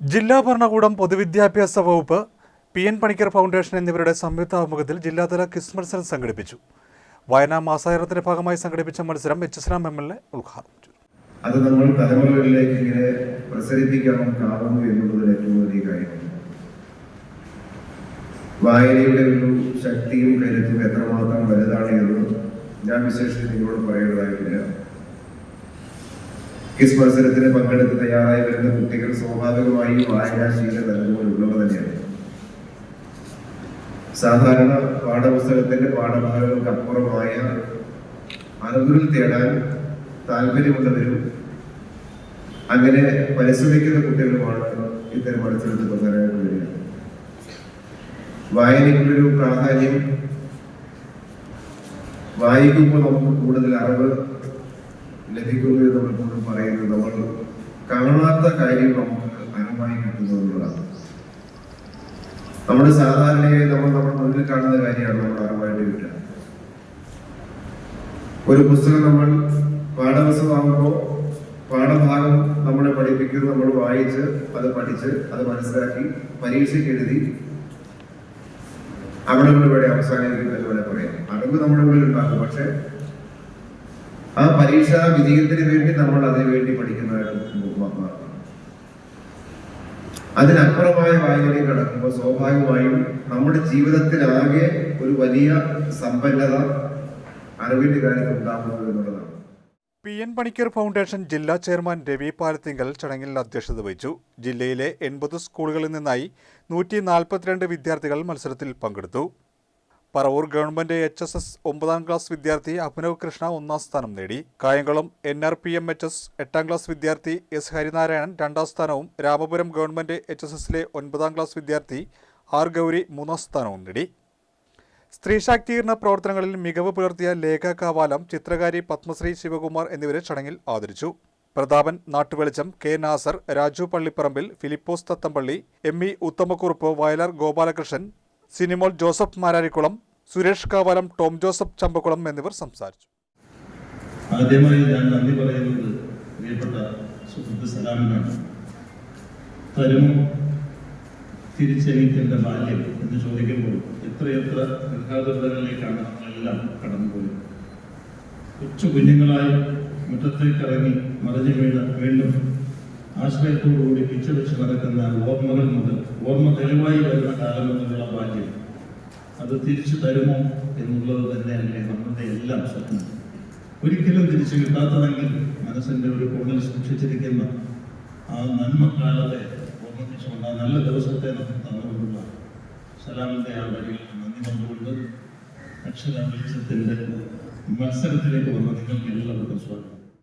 ജില്ലാ ഭരണകൂടം പൊതുവിദ്യാഭ്യാസ വകുപ്പ് പി എൻ പണിക്കർ ഫൗണ്ടേഷൻ എന്നിവരുടെ സംയുക്ത ആഭിമുഖ്യത്തിൽ ജില്ലാതല ക്വിസ് മത്സരം സംഘടിപ്പിച്ചു. വയനാട് മാസാചരണത്തിന്റെ ഭാഗമായി സംഘടിപ്പിച്ച മത്സരം H S M L A ഉദ്ഘാടനം അത് നമ്മൾ തലമുറകളിലേക്ക് ഇങ്ങനെ പ്രസരിപ്പിക്കാൻ കാണുന്നു എന്നുള്ളതിൽ ഏറ്റവും വലിയ കാര്യമാണ് വായനയുടെ ഒരു ശക്തിയും കരുത്തും എത്രമാത്രം വലുതാണ് എന്ന് ഞാൻ വിശേഷിച്ച് നിങ്ങളോട് പറയേണ്ടതായിട്ടില്ല ക്വിസ് മത്സരത്തിന് പങ്കെടുത്ത് തയ്യാറായി വരുന്ന കുട്ടികൾ സ്വാഭാവികമായും വായനാശീലം നല്ലതുപോലുള്ളവ തന്നെയാണ്. സാധാരണ പാഠപുസ്തകത്തിന്റെ പാഠഭാഗങ്ങൾക്ക് അപ്പുറമായ അറിവുകൾ തേടാൻ താല്പര്യമുള്ളവരും അങ്ങനെ പരിശ്രമിക്കുന്ന കുട്ടികളുമാണ് ഇത്തരം മത്സരത്തിൽ പങ്കെടുക്കാൻ വരിക വായനയ്ക്കുള്ളൊരു പ്രാധാന്യം വായിക്കുമ്പോൾ നമുക്ക് കൂടുതൽ അറിവ് ലഭിക്കുന്നു എന്ന് നമ്മൾ പറയുന്നത് നമ്മൾ കാണാത്ത കാര്യം നമുക്ക് അറിവായി കിട്ടുന്നു എന്നുള്ളതാണ് സാധാരണയായി നമ്മൾ നമ്മുടെ മുന്നിൽ കാണുന്ന കാര്യമാണ് നമ്മൾ അറിവായിട്ട് കിട്ടുക. ഒരു പുസ്തകം നമ്മൾ പാഠപുസ്തകമാകുമ്പോൾ പാഠഭാഗം നമ്മളെ പഠിപ്പിക്കുന്നു നമ്മൾ വായിച്ച് അത് പഠിച്ച് അത് മനസ്സിലാക്കി പരീക്ഷയ്ക്ക് എഴുതി അവിടെ ഇവിടെ അവസാനിക്കും എന്ന് വേണേൽ പറയാം. അറിവ് നമ്മുടെ ഉള്ളിൽ ഉണ്ടാകും. പക്ഷെ ആ പരീക്ഷാ വിജയത്തിന് വേണ്ടി നമ്മൾ അതിനു വേണ്ടി പഠിക്കുന്നതാണ് അതിനപ്പുറമായ വായനയിൽ കടക്കുമ്പോൾ സ്വാഭാവികമായും നമ്മുടെ ജീവിതത്തിലാകെ ഒരു വലിയ സമ്പന്നത അറിവിന്റെ കാര്യത്തിൽ ഉണ്ടാകുന്നത് എന്നുള്ളതാണ്. പി എൻ പണിക്കർ ഫൗണ്ടേഷൻ ജില്ലാ ചെയർമാൻ രവി പാലത്തിങ്കൽ ചടങ്ങിൽ അധ്യക്ഷത വഹിച്ചു. ജില്ലയിലെ എൺപത് സ്കൂളുകളിൽ നിന്നായി നൂറ്റി നാൽപ്പത്തിരണ്ട് വിദ്യാർത്ഥികൾ മത്സരത്തിൽ പങ്കെടുത്തു. Paravur government H S S ഒമ്പതാം ക്ലാസ് വിദ്യാർത്ഥി അഭിനവ് കൃഷ്ണ ഒന്നാം സ്ഥാനം നേടി. Kayamkulam N R P M H S എട്ടാം ക്ലാസ് വിദ്യാർത്ഥി എസ് ഹരിനാരായണൻ രണ്ടാം സ്ഥാനവും രാമപുരം ഗവൺമെന്റ് എച്ച് എസ് എസിലെ ഒൻപതാം ക്ലാസ് വിദ്യാർത്ഥി ആർ ഗൗരി മൂന്നാം സ്ഥാനവും നേടി. സ്ത്രീ ശാക്തീകരണ പ്രവർത്തനങ്ങളിൽ മികവ് പുലർത്തിയ ലേഖ കാവാലം ചിത്രകാരി പത്മശ്രീ ശിവകുമാർ എന്നിവരെ ചടങ്ങിൽ ആദരിച്ചു. Prathapan Nattuvelicham K Nasar Raju Pallipparambil Philipose Thathampally M E Uthamakkurup Vayalar Gopalakrishnan Sinimol Joseph Mararikulam Suresh Kavalam Tom Joseph Champakkulam എന്നിവർ സംസാരിച്ചു. ആദ്യമായി ഞാൻ നന്ദി പറയുന്നത് പ്രിയപ്പെട്ട സുഹൃത്ത് സലാമിനാണ്. തരുമോ തിരിച്ചെണീക്കേണ്ട ബാല്യം എന്ന് ചോദിക്കുമ്പോൾ എത്രയെത്ര ഗൃഹാതുരങ്ങളിലേക്കാണ് നമ്മളെല്ലാം കടന്നുപോയത്. കൊച്ചു കുഞ്ഞുങ്ങളായി മുറ്റത്തേക്കിറങ്ങി മറിഞ്ഞു വീണ് വീണ്ടും ആശ്രയത്തോടുകൂടി പിച്ചടിച്ച് നടക്കുന്ന ഓർമ്മകൾ മുതൽ ഓർമ്മ തെളിവായി വരുന്ന കാലം ബാല്യം അത് തിരിച്ചു തരുമോ എന്നുള്ളത് തന്നെയല്ലേ നമ്മുടെ എല്ലാം സ്വപ്നം. ഒരിക്കലും തിരിച്ചു കിട്ടാത്തതെങ്കിൽ മനസ്സിന്റെ ഒരു കോണിൽ സൂക്ഷിച്ചിരിക്കുന്ന ആ നന്മക്കാലത്തെ ഓർമ്മിപ്പിച്ചുകൊണ്ട് ആ നല്ല ദിവസത്തെ നമുക്ക് തന്നുകൊണ്ടുള്ള സലാമിന്റെ ആ വരികൾ നന്ദി കൊണ്ടുകൊണ്ട് അക്ഷര വെളിച്ചത്തിന്റെ മത്സരത്തിലേക്ക് വന്ന നിങ്ങൾക്ക് എല്ലാവർക്കും സ്വാഗതം.